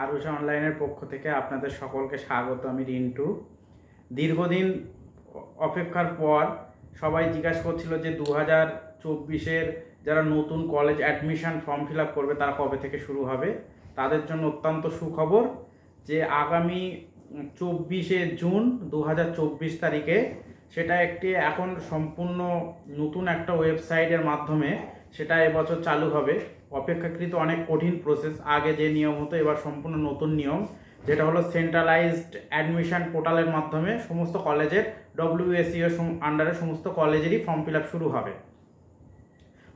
আরুষা অনলাইনের পক্ষ থেকে আপনাদের সকলকে স্বাগত, আমি রিন্টু। দীর্ঘদিন অপেক্ষার পর সবাই জিজ্ঞাসা করছিল যে দু হাজার চব্বিশের যারা নতুন college admission form fill up করবে তারা কবে থেকে শুরু হবে? তাদের জন্য অত্যন্ত সুখবর যে আগামী চব্বিশে জুন দু হাজার চব্বিশ তারিখে সেটা একটি এখন সম্পূর্ণ নতুন একটা ওয়েবসাইটের মাধ্যমে সেটা এবছর চালু হবে। অপেক্ষাকৃত অনেক কঠিন প্রসেস আগে যে নিয়ম হতো, এবার সম্পূর্ণ নতুন নিয়ম, যেটা হলো সেন্ট্রালাইজড অ্যাডমিশন পোর্টালের মাধ্যমে সমস্ত কলেজের ডব্লিউএসিও আন্ডারে সমস্ত কলেজেরই ফর্ম ফিল আপ শুরু হবে।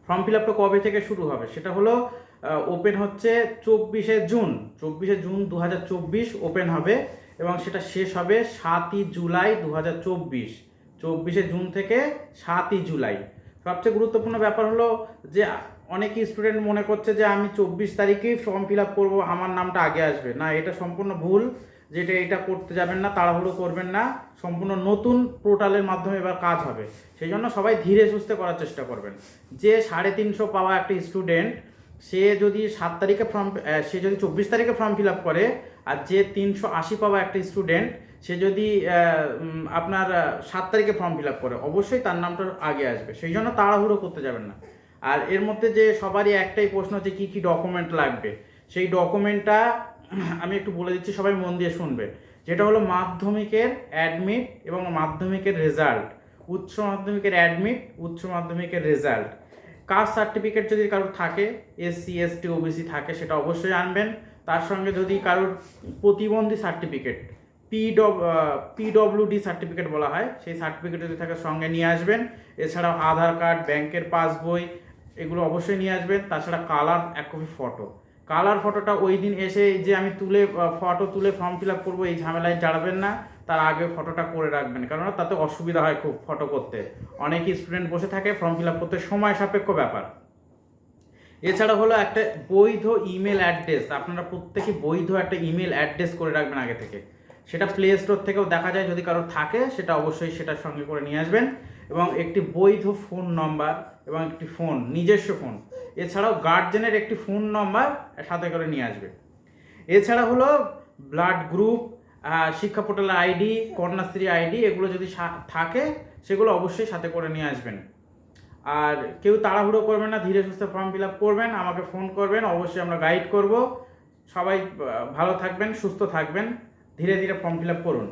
ফর্ম ফিল আপটা কবে থেকে শুরু হবে? সেটা হলো ওপেন হচ্ছে চব্বিশে জুন। চব্বিশে জুন দু হাজার চব্বিশ ওপেন হবে এবং সেটা শেষ হবে সাতই জুলাই দু হাজার চব্বিশ। চব্বিশে জুন থেকে সাতই জুলাই। সবচেয়ে গুরুত্বপূর্ণ ব্যাপার হলো যে অনেক স্টুডেন্ট মনে করছে যে আমি চব্বিশ তারিখেই ফর্ম ফিল আপ করব, আমার নামটা আগে আসবে। না, এটা সম্পূর্ণ ভুল যেটা এটা করতে যাবেন না, তাড়াহুড়ো করবেন না, সম্পূর্ণ নতুন পোর্টালের মাধ্যমে এবার কাজ হবে। সেই জন্য সবাই ধীরে সুস্থে করার চেষ্টা করবেন। যে সাড়ে তিনশো পাওয়া একটা স্টুডেন্ট সে যদি সাত তারিখে ফর্ম সে যদি চব্বিশ তারিখে ফর্ম ফিল আপ করে আর যে তিনশো আশি পাওয়া একটা স্টুডেন্ট সে যদি আপনার সাত তারিখে ফর্ম ফিল আপ করে, অবশ্যই তার নামটা আগে আসবে। সেই জন্য তাড়াহুড়ো করতে যাবেন না। আর এর মধ্যে যে সবারই একটাই প্রশ্ন হচ্ছে কী কী ডকুমেন্ট লাগবে, সেই ডকুমেন্টটা আমি একটু বলে দিচ্ছি, সবাই মন দিয়ে শুনবে। যেটা হলো মাধ্যমিকের অ্যাডমিট এবং মাধ্যমিকের রেজাল্ট উচ্চ মাধ্যমিকের অ্যাডমিট উচ্চ মাধ্যমিকের রেজাল্ট কাস্ট সার্টিফিকেট যদি কারোর থাকে এসসি এসটি ওবিসি থাকে, সেটা অবশ্যই আনবেন। তার সঙ্গে যদি কারোর প্রতিবন্ধী সার্টিফিকেট পি পিডব্লিউডি সার্টিফিকেট বলা হয়, সেই সার্টিফিকেট যদি থাকে সঙ্গে নিয়ে আসবেন। এছাড়াও আধার কার্ড, ব্যাংকের পাসবই, এগুলো অবশ্যই নিয়ে আসবেন। তাছাড়া কালার, এক কপি ফটো কালার ফটোটা ওই দিন এসে যে আমি তুলে ফটো তুলে ফর্ম ফিল আপ করব, এই ঝামেলায় জাড়াবেন না। তার আগে ফটোটা করে রাখবেন কারণ তাতে অসুবিধা হয় খুব ফটো করতে। অনেক স্টুডেন্ট বসে থাকে ফর্ম ফিল আপ করতে, সময় সাপেক্ষ ব্যাপার। এছাড়া হলো একটা বৈধ ইমেল অ্যাড্রেস আপনারা প্রত্যেকে বৈধ একটা ইমেল অ্যাড্রেস করে রাখবেন আগে থেকে। সেটা প্লে স্টোর থেকেও দেখা যায়, যদি কারোর থাকে, সেটা অবশ্যই সেটার সঙ্গে করে নিয়ে আসবেন। এবং একটি বৈধ ফোন নম্বর এবং একটি ফোন নিজস্ব ফোন এছাড়াও গার্জেনের একটি ফোন নম্বর সাথে করে নিয়ে আসবে। এছাড়া হলো ব্লাড গ্রুপ শিক্ষা পোর্টালের আইডি কন্যাশ্রী আইডি এগুলো যদি থাকে, সেগুলো অবশ্যই সাথে করে নিয়ে আসবেন। আর কেউ তাড়াহুড়ো করবেন না, ধীরে সুস্থে ফর্ম ফিল আপ করবেন, আমাকে ফোন করবেন, অবশ্যই আমরা গাইড করব। সবাই ভালো থাকবেন, সুস্থ থাকবেন, ধীরে ধীরে ফর্ম ফিল আপ করুন।